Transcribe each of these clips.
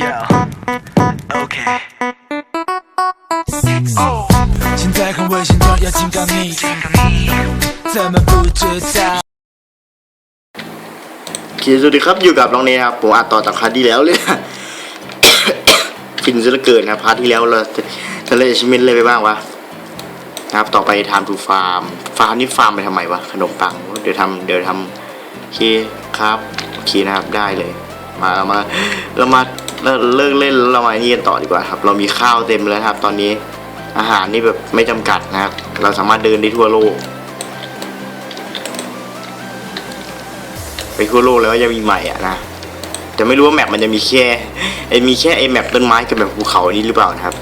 Yeah, okay. Oh, 现在很危险，装要警告你，咱们不知道。 โอเคสวัสดีครับอยู่กับน้องเนยครับผมอัดต่อจากพาร์ทที่แล้วเลย ฟินซะเหลือเกินนะพาร์ทที่แล้วเราจะเล่นชิมินเลยไปบ้างวะนะครับต่อไปทำทูฟาร์มฟาร์มนี่ฟาร์มไปทำไมวะขนมปังเดี๋ยวทำเดี๋ยวทำโอเคครับโอเคนะครับได้เลย มาเรามาเรามาเลิกเล่นเรามานี่กันต่อดีกว่าครับ เรามีข้าวเต็มแล้วครับ ตอนนี้อาหารนี่แบบไม่จำกัดนะครับ เราสามารถเดินได้ทั่วโลก ไปทั่วโลกแล้วยังมีใหม่อะนะแต่ไม่รู้ว่าแมปมันจะมีแค่ไอ้มีแค่ไอ้แมปต้นไม้กับแบบภูเขานี้หรือเปล่านะครับ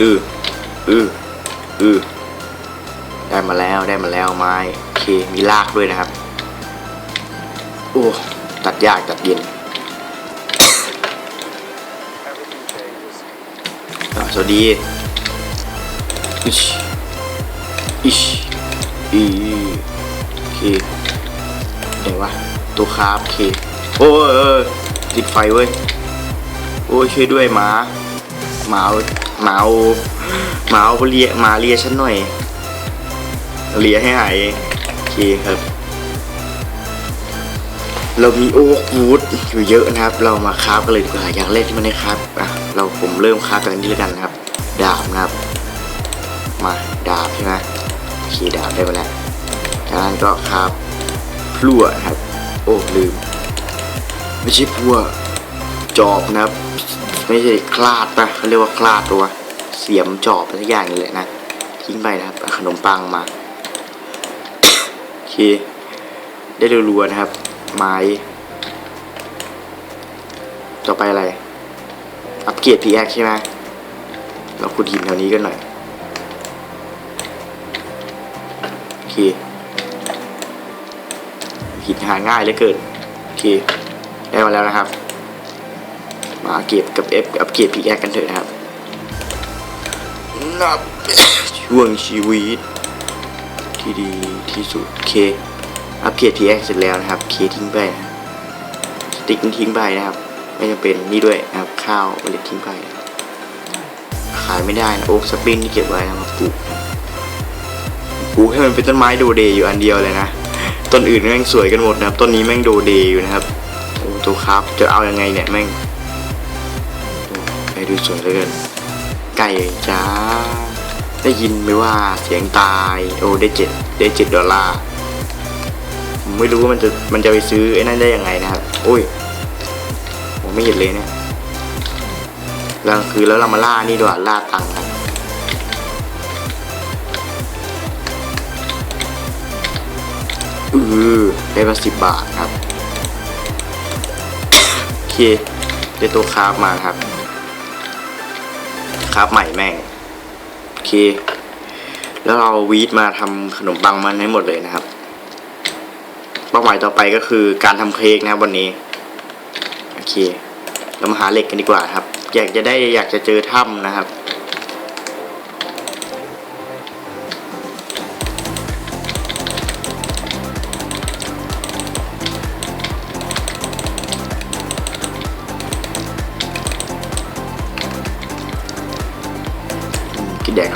อืออือ อือได้มาแล้วได้มาแล้วไม้โอเคมีรากด้วยนะครับ โอ้ตัดยากตัดเย็นสวัสดีอิชอิชอีโอเคไหนวะตัวคาบโอเคโอ้เออติดไฟเว้ยโอ้ช่วยด้วยหมาหมาเอาหมา หมาเอาเลียหมาเลียฉันหน่อยเลียให้หายโอเคครับ เรามีโอ๊กวูดอยู่เยอะนะครับ เรามาคราฟกันเลยดีกว่าอย่างแรกที่มันได้ครับอะเราผมเริ่มคราฟกันที่แล้วกันนะครับ ดาบนะครับ มาดาบใช่ไหมโอเคดาบได้มาแล้วจากนั้นก็คราฟพลั่วนะครับ โอ้ลืม ไม่ใช่พลั่วจอบนะครับ ไม่ใช่คลาดปะเขาเรียกว่าคลาดตัว เสียมจอบอะไรสักอย่างนี่แหละนะ ทิ้งไปนะครับขนมปังมา โอเค ได้รัวๆนะครับ ไม้ ต่อไปอะไร อัปเกรดพีแอคใช่ไหมเราขุดหินแถวนี้กันหน่อย โอเค หินหาง่ายเหลือเกิน โอเค ได้มาแล้วนะครับ มาเกรดกับเอฟอัปเกรดพีแอคกันเถอะนะครับ นับ ช่วงชีวิต ที่ดีที่สุดเคอัปเกรดทีแอเสร็จแล้วนะครับเคทิ้งไปนะสติ๊กทิ้งไปนะครับ ไม่จำเป็นนี่ด้วยนะครับ ข้าวเมล็ดทิ้งไปนะครับขายไม่ได้นะโอ๊กสปริงนี่เก็บไว้นะครับปลูกปลูกให้มันเป็นต้นไม้โดเดย์อยู่อันเดียวเลยนะต้นอื่นแม่งสวยกันหมดนะครับต้นนี้แม่งโดเดย์อยู่นะครับโอ้ตัวครับจะเอายังไงเนี่ยแม่งโอ้ไปดูสวยเหลยกัน ไก่จ้า ได้ยินไหมว่าเสียงตาย โอ้ได้เจ็ดได้เจ็ดดอลลาร์ผมไม่รู้ว่ามันจะมันจะไปซื้อไอ้นั่นได้ยังไงนะครับโอ้ยผมไม่เห็นเลยเนี่ยแล้วคือแล้วเรามาล่านี่ดีกว่าล่าตังค์กันอือได้มาสิบบาทครับ โอเคได้ตัวคาฟมาครับ ครับใหม่แม่ง โอเค แล้วเราวีดมาทำขนมปังมันให้หมดเลยนะครับ เป้าหมายต่อไปก็คือการทำเค้กนะครับวันนี้ โอเค เรามาหาเหล็กกันดีกว่าครับ อยากจะได้อยากจะเจอถ้ำนะครับ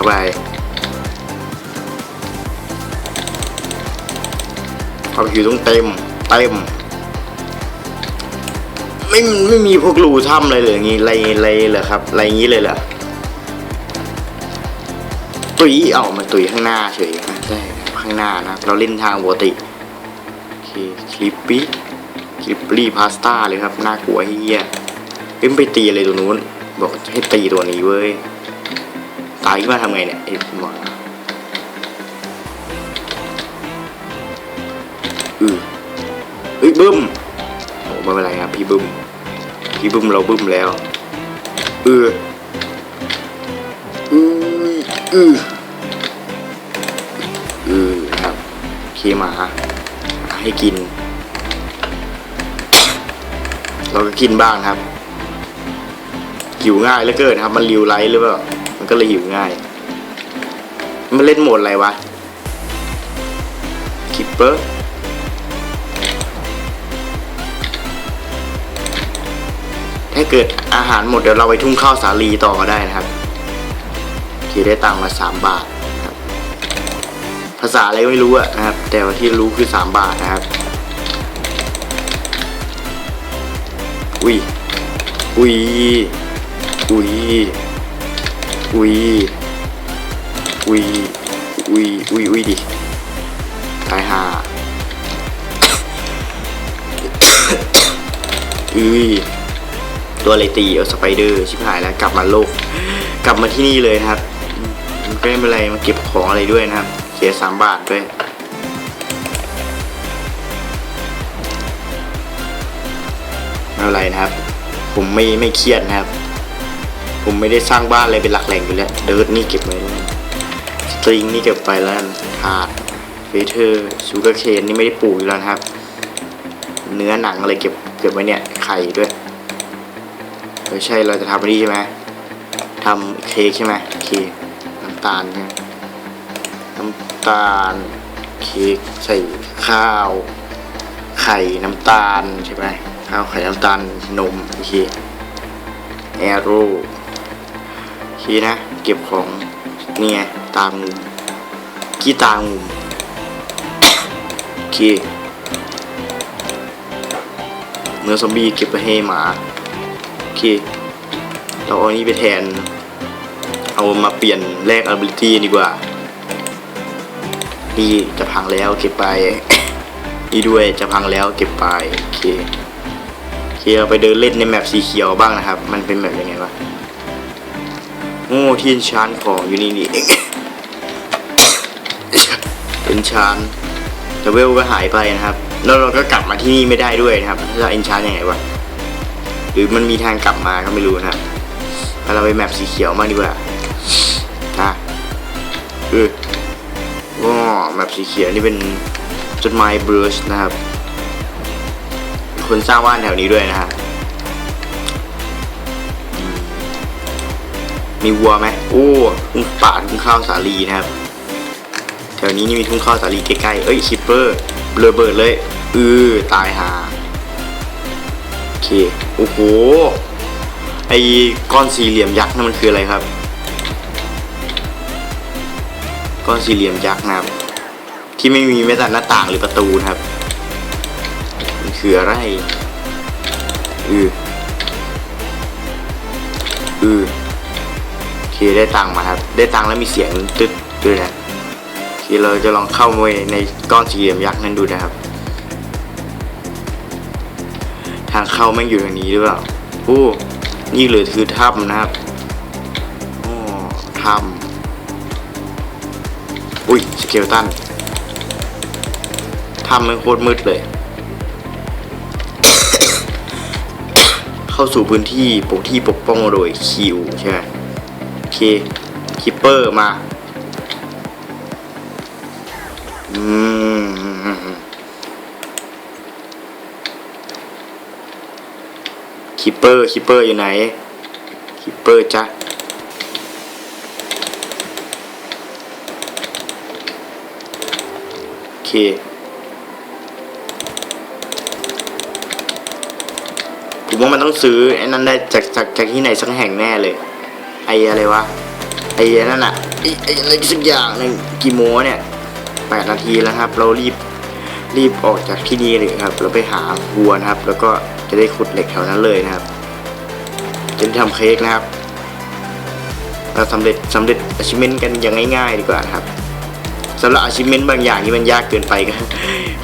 ไป ความผิวต้องเต็ม เต็ม ไม่ไม่มีพวกรูถ้ำอะไรเลยอย่างงี้อะไรอะไรเหรอครับอะไรอย่างงี้เลยเหรอตุยเอามาตุยข้างหน้าเฉยนะใช่ข้างหน้านะ เราเล่นทางปกติโอเคคลิปปี้คลิปปี้พาสต้าเลยครับ น่ากลัวเฮียเอ้มไปตีอะไรตัวนู้น บอกให้ตีตัวนี้เว้ย ตายขึ้นมาทำไงเนี่ยไอ้หมออือเฮ้ยบึ้มโอ้ไม่เป็นไรครับพี่บึ้มพี่บึ้มเราบึ้มแล้วเอออืออืออือครับเคมาให้กิน เราก็กินบ้างครับหิวง่ายเหลือเกินครับ มันริวไลท์หรือเปล่า ก็เลยหิวง่าย มันเล่นโหมดอะไรวะคิปเปอร์ถ้าเกิดอาหารหมดเดี๋ยวเราไปทุ่งข้าวสาลีต่อก็ได้นะครับโอเคได้ตังค์มาสามบาทครับ ภาษาอะไรก็ไม่รู้อะนะครับ แต่ว่าที่รู้คือสามบาทนะครับ อุ้ยอุ้ยอุ้ย อุ้ยอุ้ยอุ้ยอุ้ยอุ้ยดิตายห่าอุ้ยตัวอะไรตีเอาสไปเดอร์ชิบหายแล้วกลับมาโลก กลับมาที่นี่เลยนะครับไม่เป็นไรมาเก็บของอะไรด้วยนะครับ เสียสามบาทด้วยไม่เป็นไรนะครับ ผมไม่ไม่เครียดนะครับ ผมไม่ได้สร้างบ้านอะไรเป็นหลักแหล่งอยู่แล้วเดิร์ดนี่เก็บไว้แล้วสตริงนี่เก็บไปแล้วถาดเฟเธอร์ชูเการ์เคนนี่ไม่ได้ปลูกอยู่แล้วครับ เนื้อหนังอะไรเก็บเก็บไว้เนี่ยไข่ด้วยไม่ใช่เราจะทำอันนี้ใช่ไหมทำเค้กใช่ไหมโอเคน้ำตาลใช่ไหมน้ำตาลเค้กใส่ข้าว ไข่น้ำตาลใช่ไหมข้าวไข่น้ำตาลนมโอเคแอโร่ โอเคนะ เก็บของเนี่ไงตามงูขี้ตางูโอเคเนื้อซอมบี้เก็บไปให้หมาโอเคเราเอาอันนี้ไปแทน เอามาเปลี่ยนแลก ability ดีกว่านี่จะพังแล้วเก็บไปนี่ด้วยจะพังแล้วเก็บไปโอเคโอเคเราไปเดินเล่นในแมปสีเขียวบ้างนะครับ มันเป็นแบบยังไงวะ โอ้ที่ชานของอยู่นี่นี่เองเป็นชานแต่เวลก็หายไปนะครับ แล้วเราก็กลับมาที่นี่ไม่ได้ด้วยนะครับถ้าเราเอนชานยังไงวะหรือมันมีทางกลับมาก็ไม่รู้นะครับแล้วเราไปแมปสีเขียวมากดีกว่านะเออก็แมปสีเขียวนี่เป็นจดหมายบรูชนะครับคนสร้างบ้านแถวนี้ด้วยนะฮะ มีวัวไหมโอ้ทุ่งป่าทุ่งข้าวสาลีนะครับแถวนี้นี่มีทุ่งข้าวสาลีใกล้ๆเอ้ยคิปเปอร์เระเบิดเลยอือตายหาโอเคโอ้โหไอ้ก้อนสี่เหลี่ยมยักษ์นั่นมันคืออะไรครับ ก้อนสี่เหลี่ยมยักษ์นะครับ ที่ไม่มีแม้แต่หน้าต่างหรือประตูนะครับ มันคืออะไรอืออือ โอได้ตังค์มาครับ ได้ตังค์แล้วมีเสียงตึ๊ดด้วยนะโอเราจะลองเข้าไปในก้อนสี่เหลี่ยมยักษ์นั้นดูนะครับ ทางเข้าแม่งอยู่ทางนี้หรือเปล่าโอ้นี่เลยคือถ้ำนะครับโอ้ถ้ำอุ้ยสเกลตันทำมันโคตรมืดเลย เข้าสู่พื้นที่ปกที่ปกป้องโดยคิวใช่ไหม เคคิปเปอร์มา อืมคิปเปอร์คิปเปอร์อยู่ไหนคิปเปอร์จ้ะโอเคผมว่ามันต้องซื้อไอ้นั่นได้จากจากจากที่ไหนสักแห่งแน่เลย ไอ้อะไรวะไอ้นั่นอะไอ้ไอ้อะไรสักอย่างหนึ่งกี่โมเนี่ยแปดนาทีแล้วครับ เรารีบรีบออกจากที่นี่เลยครับ เราไปหาวัวนะครับ แล้วก็จะได้ขุดเหล็กแถวนั้นเลยนะครับจะทำเค้กนะครับ เราสำเร็จสำเร็จ achievement กันอย่างง่ายๆ ดีกว่าครับสำหรับ achievement บางอย่างที่มันยากเกินไปก็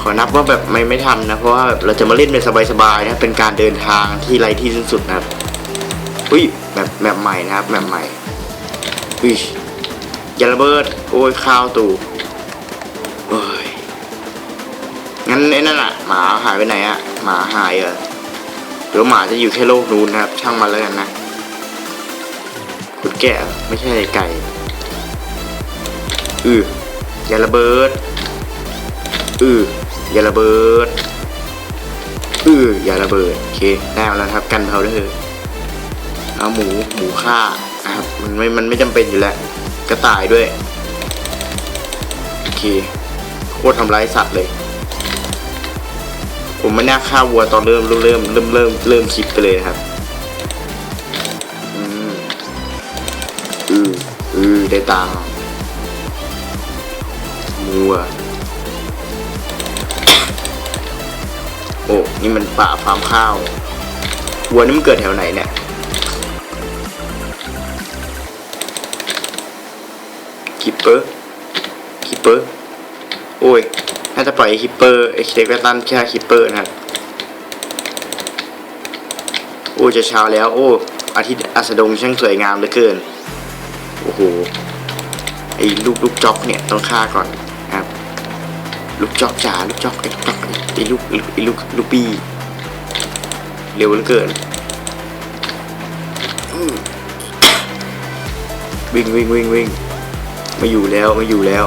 ขอนับว่าแบบไม่ไม่ทำนะ เพราะว่าแบบเราจะมาเล่นแบบสบายๆนะเป็นการเดินทางที่ไรที่สิ้นสุดนะครับอุ้ย แบบแบบใหม่นะครับแบบใหม่อุ้ยอย่าระเบิด โอ้ยข้าวตูโอ้ยงั้นไอ้นั่นอะหมาหายไปไหนอะหมาหายเหรอหรือหมาจะอยู่แค่โลกนู้นนะครับ ช่างมันแล้วกันนะขุดแกะไม่ใช่ไก่อืออย่าระเบิดอืออย่าระเบิดอืออย่าระเบิดโอเคได้มาแล้วครับกันเพาเดอร์ เอาหมูหมูฆ่านะครับมันไม่มันไม่จำเป็นอยู่แล้วกระต่ายด้วยโอเคโคตรทำร้ายสัตว์เลย ผมไม่น่าฆ่าวัวตอนเริ่มเริ่มเริ่มเริ่มเริ่มเริ่มคลิปไปเลยครับอืมอืออือได้ตังค์มัวโอ้นี่มันป่าฟาร์มข้าววัวนี่มันเกิดแถวไหนเนี่ย เปอร์คิปเปอร์โอ้ย น่าจะปล่อยคิปเปอร์เอ็กเด็กตันแค่คิปเปอร์นะครับ โอ้จะเช้าแล้ว โอ้อาทิตย์อัสดงช่างสวยงามเหลือเกิน โอ้โห ไอ้ลูกลูกจ็อกเนี่ยต้องฆ่าก่อนนะครับ ลูกจ็อกจ๋าลูกจ็อกไอ้จ็อกไอ้ลูกไอ้ลูกลูกปี้เร็วเหลือเกินวิ่งวิ่งวิ่งวิ่ง ไม่อยู่แล้วไม่อยู่แล้ว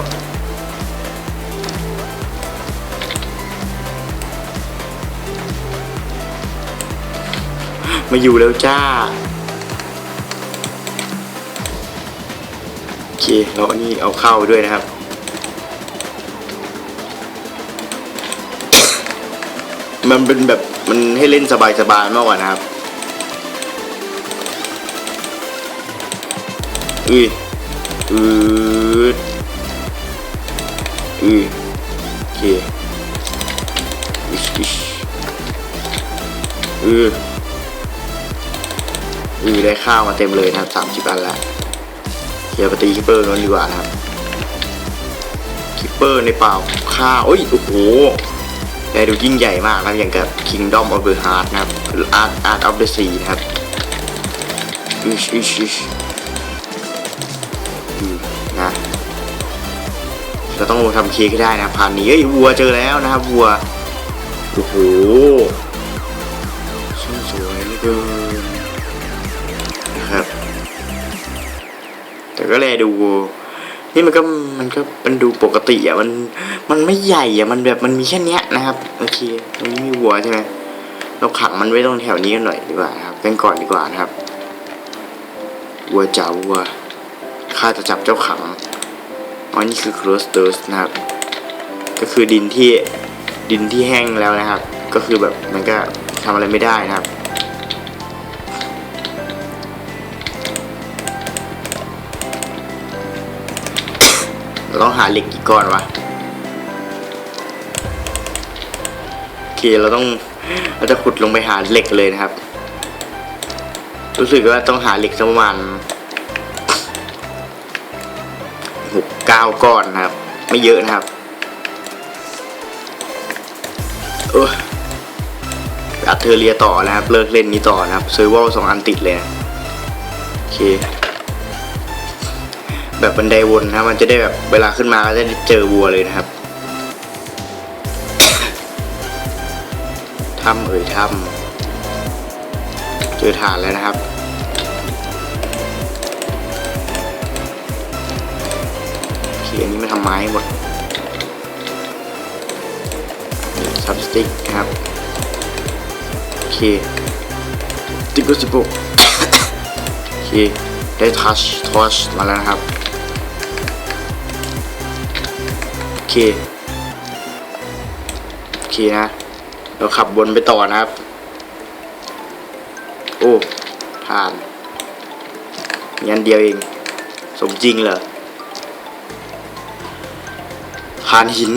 มาอยู่แล้วจ้าโอเคเราอันนี้เอาเข้าด้วยนะครับมันเป็นแบบมันให้เล่นสบายๆมากกว่านะครับอุ้ย อืดอือโอเคอิชอิชอืออือได้ข้าวมาเต็มเลยนะครับสามสิบอันแล้วเดี๋ยวไปตีคิปเปอร์นั้นดีกว่านะครับคิปเปอร์ในเปล่าข้าวเอ้ยโอ้โหได้ดูยิ่งใหญ่มากนะอย่างกับ Kingdom of the Heart นะครับ Art Art of the Sea นะครับอิชอิชอิชอืม นะเราต้องทำเค้กให้ได้นะพันนี้เอ้ยวัวเจอแล้วนะครับวัวโอ้โหสวยเหลือเกินนะครับ แต่ก็แลดูนี่มันก็มันก็มันดูปกติอะมันมันไม่ใหญ่อะมันแบบมันมีแค่เนี้ยนะครับโอเคตรงนี้มีวัวใช่ไหมเราขังมันไว้ตรงแถวนี้กันหน่อยดีกว่าครับกันก่อนดีกว่านะครับวัวจ๋าวัว ข้าจะจับเจ้าขังอ๋อนี่คือ clusters นะครับ ก็คือดินที่ดินที่แห้งแล้วนะครับ ก็คือแบบมันก็ทำอะไรไม่ได้นะครับเราต้องหาเหล็กกี่ก้อนวะโอเคเราต้องเราจะขุดลงไปหาเหล็กเลยนะครับ รู้สึกว่าต้องหาเหล็กสักประมาณ ก้าก้อนนะครับ ไม่เยอะนะครับเอออัดเทอร์เรียต่อนะครับ เลิกเล่นนี้ต่อนะครับเซอร์วอลสองอันติดเลยโอเค แบบบันไดวนนะมันจะได้แบบเวลาขึ้นมาก็จะได้เจอวัวเลยนะครับถ้ำเอ่ยถ้ำเจอฐานแล้วนะครับ อันนี้มาทำไม้หมดซับสติ๊กครับ โอเคติ๊กก็สิบหกโอเค ได้ทัชทอชมาแล้วนะครับ โอเค โอเคนะ เราขับบนไปต่อนะครับ โอ้ทานมีอันเดียวเอง สมจริงเหรอ ทานหิน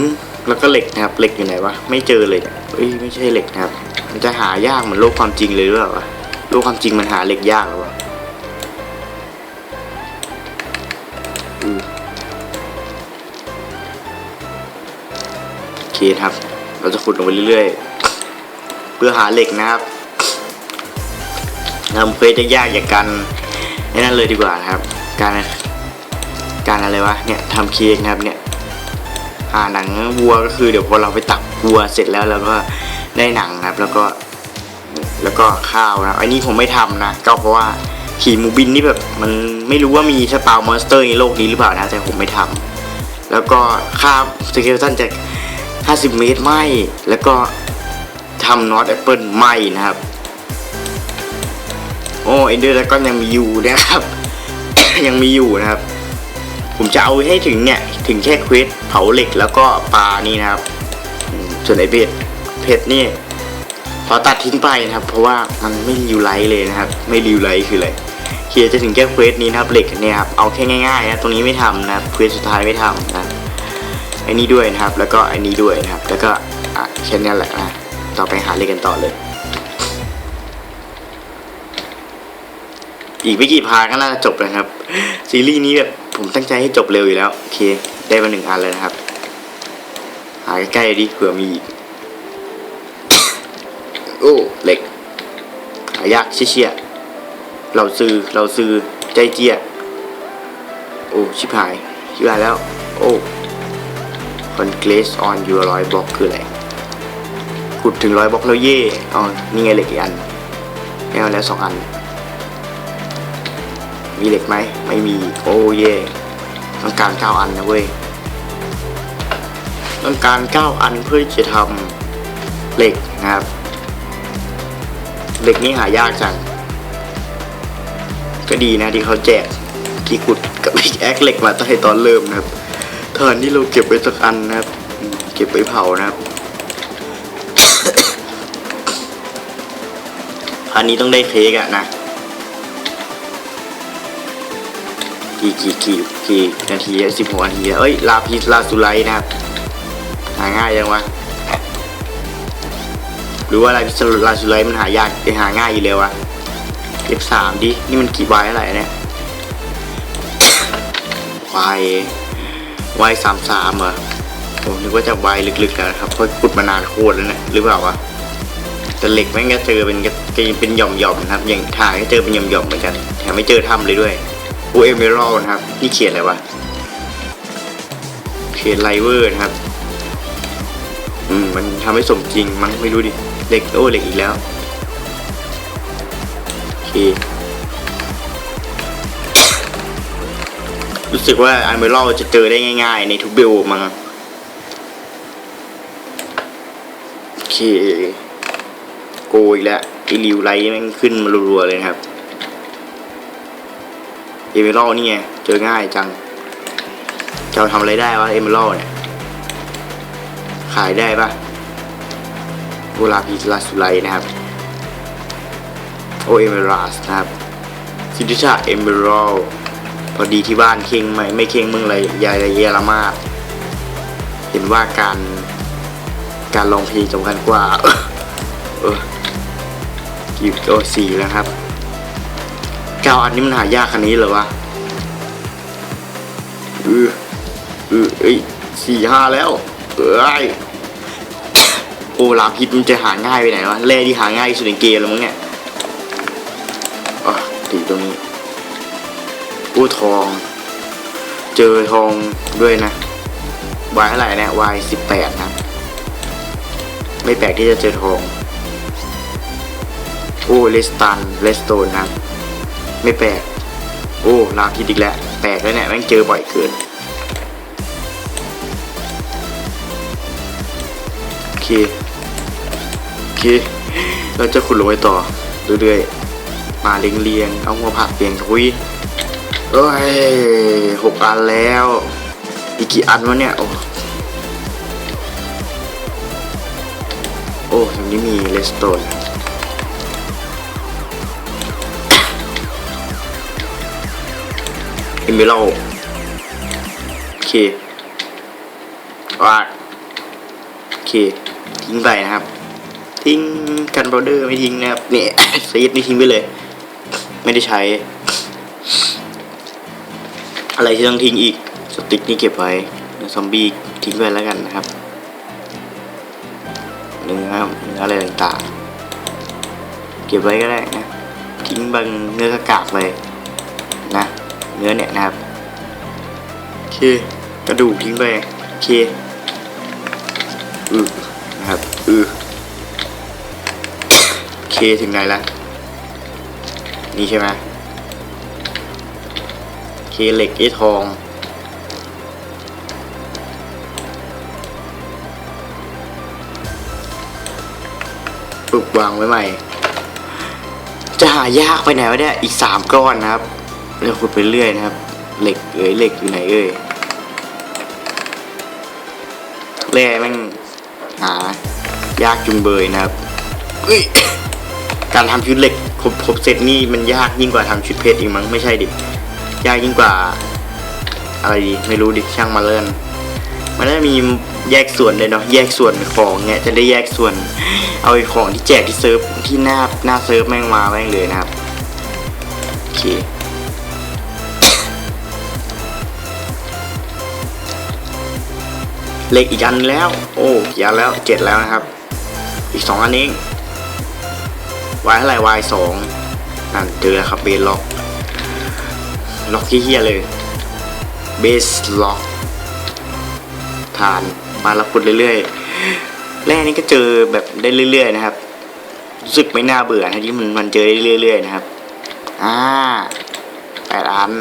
แล้วก็เหล็กนะครับเหล็กอยู่ไหนวะไม่เจอเลยเนี่ยเอ้ยไม่ใช่เหล็กนะครับ มันจะหายากเหมือนโลกความจริงเลยหรือเปล่าวะโลกความจริงมันหาเหล็กยากหรือวะโอเคครับ เราจะขุดลงไปเรื่อยๆ เพื่อหาเหล็กนะครับทำเควสยากอย่างการนั่นเลยดีกว่าครับ การการอะไรวะเนี่ยทำเค้กนะครับเนี่ย หาหนังวัวก็คือเดี๋ยวพอเราไปตักวัวเสร็จแล้วเราก็ได้หนังนะครับ แล้วก็แล้วก็ข้าวนะอันนี้ผมไม่ทำนะก็เพราะว่าขี่มูบินนี่แบบมันไม่รู้ว่ามีสปาวมอนสเตอร์ในโลกนี้หรือเปล่านะแต่ผมไม่ทำแล้วก็ข้ามสเกลตันจาก 50 เมตรไหมแล้วก็ทำน็อตแอปเปิลไหมนะครับ โอ้เอนเดอร์แล้วก็ยังมีอยู่นะครับ ยังมีอยู่นะครับ ผมจะเอาให้ถึงเนี่ย ถึงแค่เควสเผาเหล็กแล้วก็ปลานี่นะครับส่วนไอเพชรเพชรนี่ขอตัดทิ้งไปนะครับ เพราะว่ามันไม่รีวไลท์เลยนะครับ ไม่รีวไลท์คืออะไรเคียร์จะถึงแค่เควสนี้นะครับเหล็กเนี่ยครับเอาแค่ง่ายๆนะตรงนี้ไม่ทำนะครับเควสสุดท้ายไม่ทำนะไอ้นี่ด้วยนะครับ แล้วก็ไอ้นี้ด้วยนะครับ แล้วก็อะแค่นี้แหละนะต่อไปหาเหล็กกันต่อเลยอีกไม่กี่พาร์ก็น่าจะจบแล้วครับ ซีรีส์นี้แบบ ผมตั้งใจให้จบเร็วอยู่แล้ว โอเค ได้มาหนึ่งอันเลยนะครับ หาใกล้ๆดิเผื่อมีอีก โอ้เหล็ก หายากเชี่ยๆเราซื้อเราซื้อใจเจี๊ยโอ้ชิบหายชิบหายแล้ว โอ้ Congress on your ร้อยบล็อกคืออะไรขุดถึงร้อยบล็อกแล้วเย่อ๋อนี่ไงเหล็กอีกอันได้มาแล้วสองอัน มีเหล็กไหม ไม่มี โอ้เย่ต้องการเก้าอันนะเว้ย ต้องการเก้าอันเพื่อที่จะทำเหล็กนะครับ เหล็กนี่หายากจัง ก็ดีนะที่เขาแจกที่ขุดกับแอคเหล็กมาตั้งแต่ตอนเริ่มนะครับเทินที่เราเก็บไว้สักอันนะครับ เก็บไว้เผานะครับอันนี้ต้องได้เค้กอะนะ กี่กี่กี่กี่นาทีสิบหกนาทีเอ้ยลาพิสลาสุไลนะครับหาง่ายยังวะหรือว่าลาพิสลาสุไลมันหายากไปหาง่ายอยู่แล้ววะเก็บสามดินี่มันกี่ใบอะไรเนี่ยวายวายสามสามเหรอผมนึกว่าจะวายลึกๆแล้วนะครับเพราะขุดมานานโคตรแล้วนะหรือเปล่าวะแต่เหล็กแม่งก็เจอเป็นก็เป็นหย่อมๆนะครับ อย่างถ่ายก็เจอเป็นหย่อมๆเหมือนกันแถมไม่เจอถ้ำเลยด้วย โอเอเมอรัลนะครับนี่เขียนอะไรวะเขียนไลเวอร์นะครับ อืม มันทำให้สมจริงมั้งไม่รู้ดิเหล็กโอ้เหล็กอีกแล้วโอเครู้สึกว่าอันเมอรัลจะเจอได้ง่าย ๆ ในทุกเบลมั้งโอเคโกอีกแล้วไอริวไลท์ม่งขึ้นมารัวๆเลยครับ เอเมอรัลนี่ไง เจอง่ายจังจะทำอะไรได้วะเอเมอรัลเนี่ย ขายได้ปะโบลาพีลาสุไลนะครับ โอเอเมอรัสนะครับซิติชาเอเมอรัลพอดีที่บ้านเข่งไม่ไม่เข่งมึงเลยยายเยละมากเห็นว่าการการลองเพลงสำคัญกว่า เออกี่โอสี่แล้วครับ เก้าอันนี้มันหายากขนนี้เหรอวะเออเออเอ้ยสี่ห้าแล้ว เอ้ยโอ้ลาพิษมันจะหาง่ายไปไหนวะแร่ที่หาง่ายสุดในเกมแล้วมั้งเนี่ยอ๋อตีตรงนี้โอ้ทอง เจอทองด้วยนะวายเท่าไหร่นี่ยวายสิบแปดนะ ไม่แปลกที่จะเจอทอง โอ้เลสตันเลสโตนนะ ไม่แปลก โอ้ลาพิษอีกแล้ว แปลกแล้วเนี่ยแม่งเจอบ่อยเกิน โอเค โอเค เราจะขุดลงไปต่อ เรื่อยๆ มาเรียงๆ เอาหัวผักเรียงทุยเอ้ยหกอันแล้ว อีกกี่อันวะเนี่ย โอ้โอ้ตรงนี้มีเลสโตน เอมิโลโอเคว่าโอเค ทิ้งไปนะครับ ทิ้งกันบรเดอร์ไม่ทิ้งนะครับเนี่ยซีดนี่ทิ้งไปเลย ไม่ได้ใช้ อะไรที่ต้องทิ้งอีก สติ๊กนี่เก็บไว้ซอมบี้ทิ้งไปแล้วกันนะครับเนื้อเนื้ออะไรต่างๆ เก็บไว้ก็ได้นะ ทิ้งบางเนื้อกระกากไป เนื้อเนี่ยนะครับโอเคกระดูกทิ้งไปโอเคอือนะครับอือโอเคถึงไหนละนี่ใช่ไหมโอเคเหล็กไอ้ทองปลุกวางไว้ใหม่ จะหายากไปไหนวะเนี่ย อีกสามก้อนนะครับ เราขุดไปเรื่อยนะครับ เหล็กเอ้ยเหล็กอยู่ไหนเอ้ยแร่แม่งหายากจุงเบยนะครับเอ้ยการทำชุดเหล็กครบบเสร็จนี่มันยากยิ่งกว่าทำชุดเพชรอีกมั้งไม่ใช่ดิยากยิ่งกว่าอะไรดีไม่รู้ดิช่างมาเล่นมันไจะมีแยกส่วนเลยเนาะแยกส่วนของเนี่ยจะได้แยกส่วน เอาของที่แจกที่เซิร์ฟที่หน้าหน้าเซิร์ฟแม่งมาแม่งเลยนะครับโอเค เหล็กอีกอันแล้ว โอ้ยาแล้วเจ็ดแล้วนะครับ อีกสองอันนี้วายเท่าไหร่วายสองนั่นเจอแล้วครับเบสล็อก ล็อกที่เฮียเลย เบสล็อกทานมาละพุดเรื่อยๆ แร่นี้ก็เจอแบบได้เรื่อย ๆ นะครับ รู้สึกไม่น่าเบื่อนะที่มันมันเจอได้เรื่อย ๆ นะครับ อ่าแปดอัน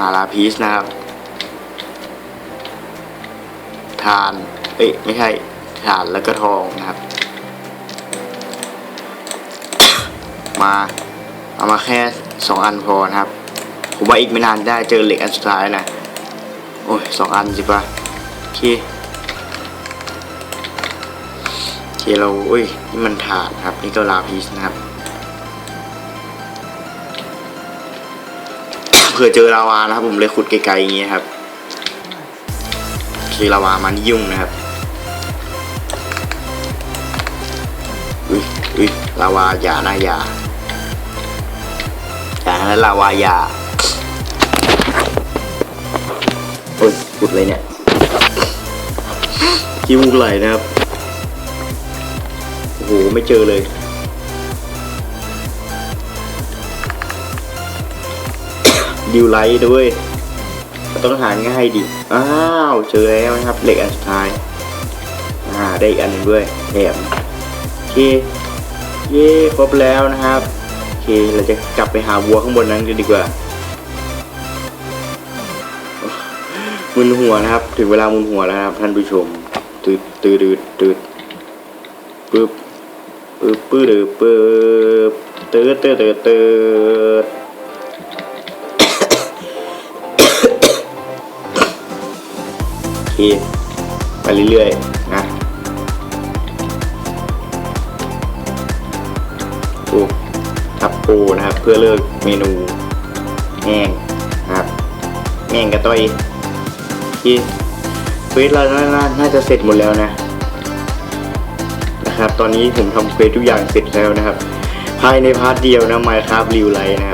อาราพีสนะครับ ทาน เอ้ยไม่ใช่ฐานแล้วก็ทองนะครับ มาเอามาแค่สองอันพอนะครับ ผมว่าอีกไม่นานได้เจอเหล็กอันสุดท้ายนะ โอ้ยสองอันสิปะโอเคโอเคเราอุ้ยนี่มันฐานครับ นี่ก็ลาพีสนะครับ เผื่อเจอลาวานะครับผมเลยขุดไกลๆอย่างเงี้ยครับคือลาวามันยุ่งนะครับอุ้ยอุ้ยลาวาหย่านาหยาหยาแล้วลาวาหยาโอ้ยขุดเลยเนี่ยคิวไหลนะครับโอ้โหไม่เจอเลย ดิวไลท์ด้วยต้องหาง่ายดิ อ้าว เจอแล้วนะครับเหล็กอันสุดท้าย อ่า ได้อีกอันนึงด้วยแถมโอเค เย่ครบแล้วนะครับ โอเค เราจะกลับไปหาวัวข้างบนนั้นกันดีกว่ามุนหัวนะครับ ถึงเวลามุนหัวแล้วครับ ท่านผู้ชมตืดตืดตืดตืดปึ๊บปึ๊บปึ๊ดปึ๊บตืดตืดตืดตืด ทีไปเรื่อยๆนะปูทับปูนะครับเพื่อเลือกเมนูแง่งนะครับแง่งกระต้อยที่เควสเราน่าจะเสร็จหมดแล้วนะนะครับ ตอนนี้ผมทำเควสทุกอย่างเสร็จแล้วนะครับ ภายในพาร์ทเดียวนะ Minecraft Real Life นะครับ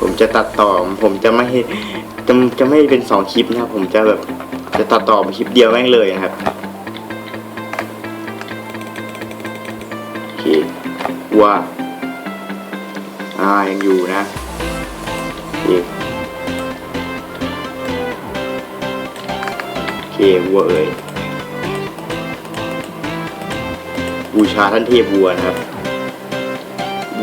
ผมจะตัดต่อผมจะไม่จะจะไม่เป็นสองคลิปนะครับ ผมจะแบบจะตัดต่อคลิปเดียวแม่งเลยนะครับโอเคว่าอ่ายังอยู่นะโอเคโอเควัวเอ้ยบูชาท่านเทพวัวนะครับ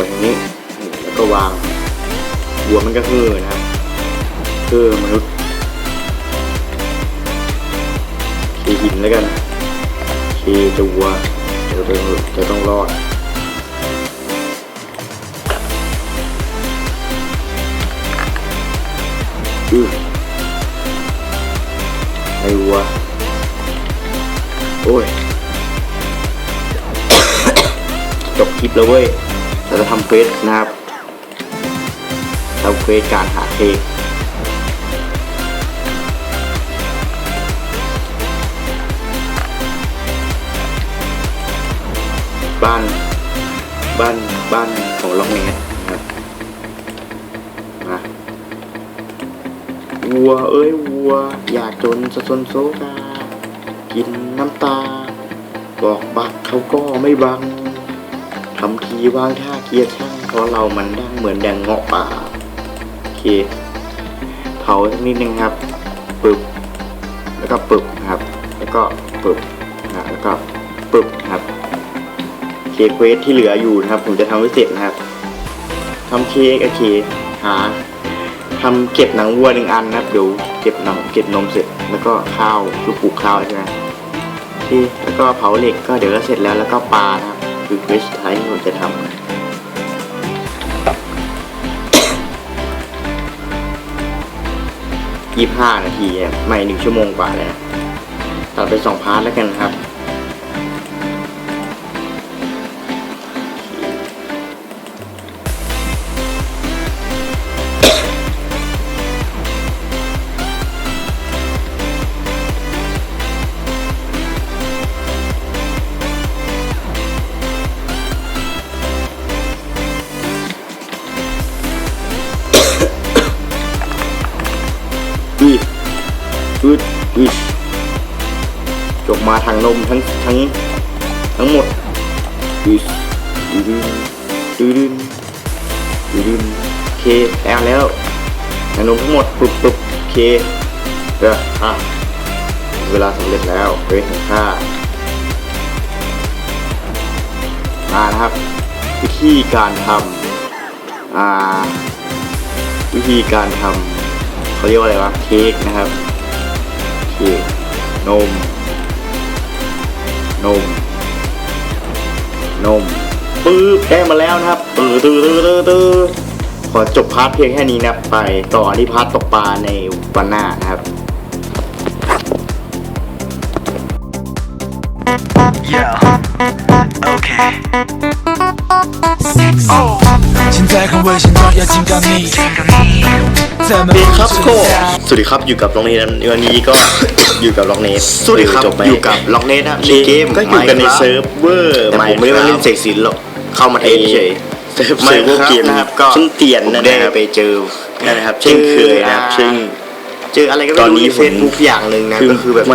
ไปทางนี้แล้วก็วางวัวมันก็คือนะครับคือมนุษย์เคหินแล้วกันเคจะวัวจะต้องจะต้องรอดอือไอ้วัวโอ้ย จบคลิปแล้วเว้ย จะทำเควสนะครับทำเควสการหาเค้กบ้านบ้านบ้านของล็อกเนสนะครับมาวัวเอ้ยวัว อย่าจนสะซนโซกากินน้ำตา บอกบักเขาก็ไม่บัง ทำทีวางท่าเกียร์ช่างเพราะเรามันดังเหมือนแดงเงาะป่าโอเคเผาสักนิดนึงครับปึบแล้วก็ปึบนะครับ แล้วก็ปึบนะแล้วก็ปึบครับเคเควสที่เหลืออยู่นะครับ ผมจะทำให้เสร็จนะครับทำเค้กโอเคหาทำเก็บหนังวัวหนึ่งอันนะครับเดี๋ยวเก็บหนังเก็บนมเสร็จแล้วก็ข้าวคือปลูกข้าวใช่ไหมโอเคแล้วก็เผาเหล็กก็เดี๋ยวก็เสร็จแล้วแล้วก็ปลานะครับ คือเควสสุดท้ายที่ผมจะทำนะยี่ห้านาทีไม่หนึ่งชั่วโมงกว่าเลยนะตัดไปสองพาร์ทแล้วกันครับ นมทั้งทั้งทั้งหมดอืดอืดอืดอืดโอเคแล้วแล้วทางนมทั้งหมดปุบปุบเคเอออะเวลาสำเร็จแล้วเวทของข้ามานะครับ วิธีการทำอ่าวิธีการทำเขาเรียกว่าอะไรวะเค้กนะครับเค้กนม นม นมปื๊บได้มาแล้วนะครับตื้อตื้อตื้อตื้อขอจบพาร์ทเพียงแค่นี้นะไปต่อที่พาร์ทตกปลาในวันหน้านะครับโอเค สวัสดีครับทุกสวัสดีครับอยู่กับล็อกเนสนะวันนี้ก็ อยู่กับล็อกเนสสวัสดีครับอยู่กับล็อกเนสนะในเกมก็อยู่กันในเซิร์ฟเวอร์แต่ผมไม่ได้มาเล่นเสกสินหรอกเข้ามาเองเฉยเซิร์ฟเวอร์เกมนะครับก็ซึ่เตียนนะได้ไปเจอนะครับเช่นเคยนะครับซึ่นเจออะไรก็ไม่รู้ในเฟซบุ๊กอย่างหนึ่งนะก็คือแบบ